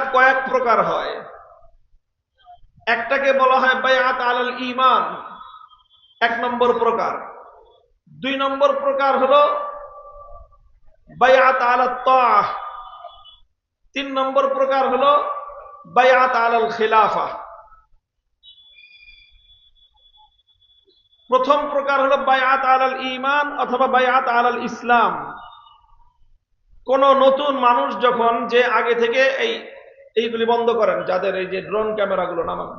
বায়াত কয়েক প্রকার হয়। একটাকে বলা হয় বায়াত আলাল ইমান এক নম্বর প্রকার। দুই নম্বর প্রকার হলো বায়াত আলাল তাহ তিন নম্বর প্রকার হলো বায়াত আলাল খিলাফা। প্রথম প্রকার হলো বায়াত আলাল ইমান অথবা বায়াত আলাল ইসলাম। কোন নতুন মানুষ যখন যে আগে থেকে এই এইগুলি বন্ধ করেন, যাদের এই যে ড্রোন ক্যামেরাগুলো নামান।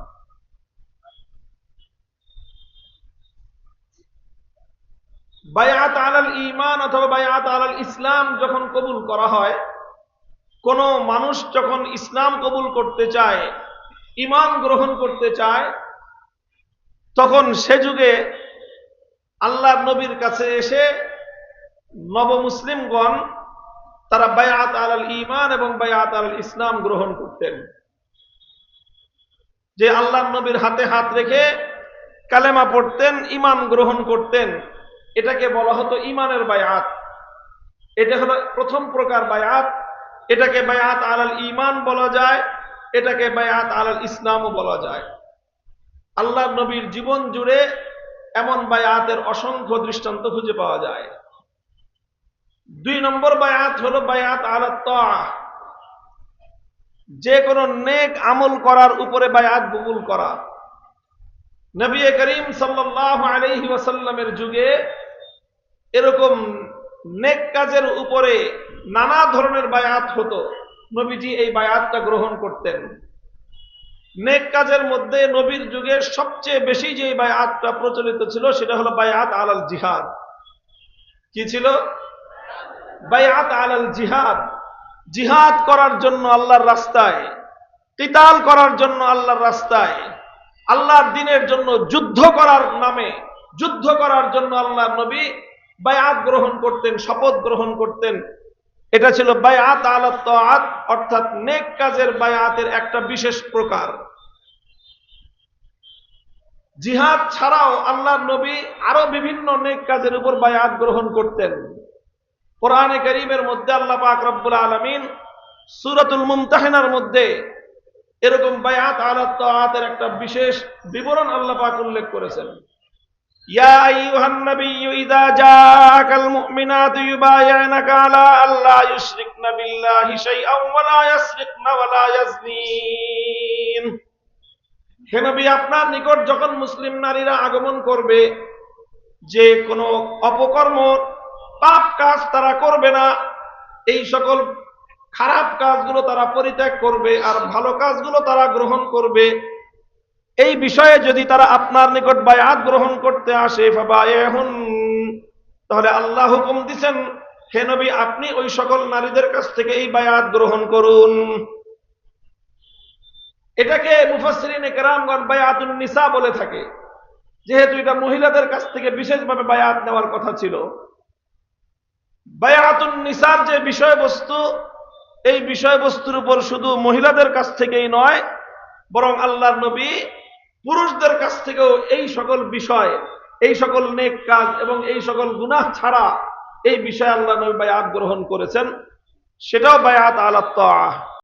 বায়াত আলাল ইমান অথবা বায়াত আলাল ইসলাম যখন কবুল করা হয়, কোন মানুষ যখন ইসলাম কবুল করতে চায় ইমান গ্রহণ করতে চায়, তখন সে যুগে আল্লাহ নবীর কাছে এসে নবমুসলিমগণ তারা বায়াত আলাল ইমান এবং বায়াত আলাল ইসলাম গ্রহণ করতেন। যে আল্লাহ নবীর হাতে হাত রেখে কালেমা পড়তেন ইমান গ্রহণ করতেন, এটাকে বলা হতো ইমানের বায়াত। এটা হলো প্রথম প্রকার বায়াত। এটাকে বায়াত আলাল ইমান বলা যায়, এটাকে বায়াত আলাল ইসলামও বলা যায়। আল্লাহ নবীর জীবন জুড়ে এমন বায়াতের অসংখ্য দৃষ্টান্ত খুঁজে পাওয়া যায়। দুই নম্বর বায়াত হলো বায়াত আলাত যে কোনো নেক আমল করার উপরে বায়াত কবুল করা। নবী করিম সাল্লাহ আলহি ওয়াসাল্লামের যুগে এরকম নেক কাজের উপরে নানা ধরনের বায়াত হতো। নবীজি এই বায়াতটা গ্রহণ করতেন। নেক কাজের মধ্যে নবীর যুগে সবচেয়ে বেশি যে বায়াতটা প্রচলিত ছিল সেটা হলো বায়াত আলাল জিহাদ। কি ছিল? বায়াত আলাল জিহাদ। জিহাদ করার জন্য আল্লাহর রাস্তায়, কিতাল করার জন্য আল্লাহর রাস্তায়, আল্লাহর দিনের জন্য যুদ্ধ করার নামে, যুদ্ধ করার জন্য আল্লাহ নবী বায়াত গ্রহণ করতেন, শপথ গ্রহণ করতেন। এটা ছিল বায়াত আলাত অর্থাৎ নেক কাজের বায়াতের একটা বিশেষ প্রকার। জিহাদ ছাড়াও আল্লাহ নবী আরও বিভিন্ন নেক কাজের উপর বায়াত গ্রহণ করতেন। কোরআনে করিমের মধ্যে আল্লাহ পাক রব্বুল আলমিন সুরাতুল মুমতাহিনার মধ্যে এরকম বায়াত আলাত তাআতের একটা বিশেষ বিবরণ আল্লাহ পাক উল্লেখ করেছেন। ইয়া আইয়ুহান নাবিয়্যু ইদা জাআকাল মুমিনাতু ইউবায়ানাকা আলা আল্লা ইউশরিকনা বিল্লাহি শাইআন ওয়া লা ইয়াসরিকনা ওয়া লা ইয়াজনিন। হে নবী, আপনার নিকট যখন মুসলিম নারীরা আগমন করবে, যে কোনো অপকর্ম পাপ কাজ তারা করবে না। এই সকল খারাপ কাজগুলো তারা পরিত্যাগ করবে আর ভালো কাজগুলো তারা গ্রহণ করবে। এই বিষয়ে যদি তারা আপনার নিকট বায়াত গ্রহণ করতে আসে তাহলে আল্লাহ হুকুম দিচ্ছেন হে নবী, আপনি ওই সকল নারীদের কাছ থেকে এই বায়াত গ্রহণ করুন। এটাকে মুফাসরিন কেরামগণ বায়াতুন নিসা বলে থাকে। যেহেতু এটা মহিলাদের কাছ থেকে বিশেষভাবে বায়াত নেওয়ার কথা ছিল বায়াতুন নিসার যে বিষয়বস্তু, এই বিষয়বস্তুর উপর শুধু মহিলাদের কাছ থেকেই নয়, বরং আল্লাহর নবী পুরুষদের কাছ থেকেও এই সকল বিষয়, এই সকল নেক কাজ এবং এই সকল গুনাহ ছাড়া এই বিষয়ে আল্লাহ নবী বায়াত গ্রহণ করেছেন। সেটাও বায়াত আলাত্তা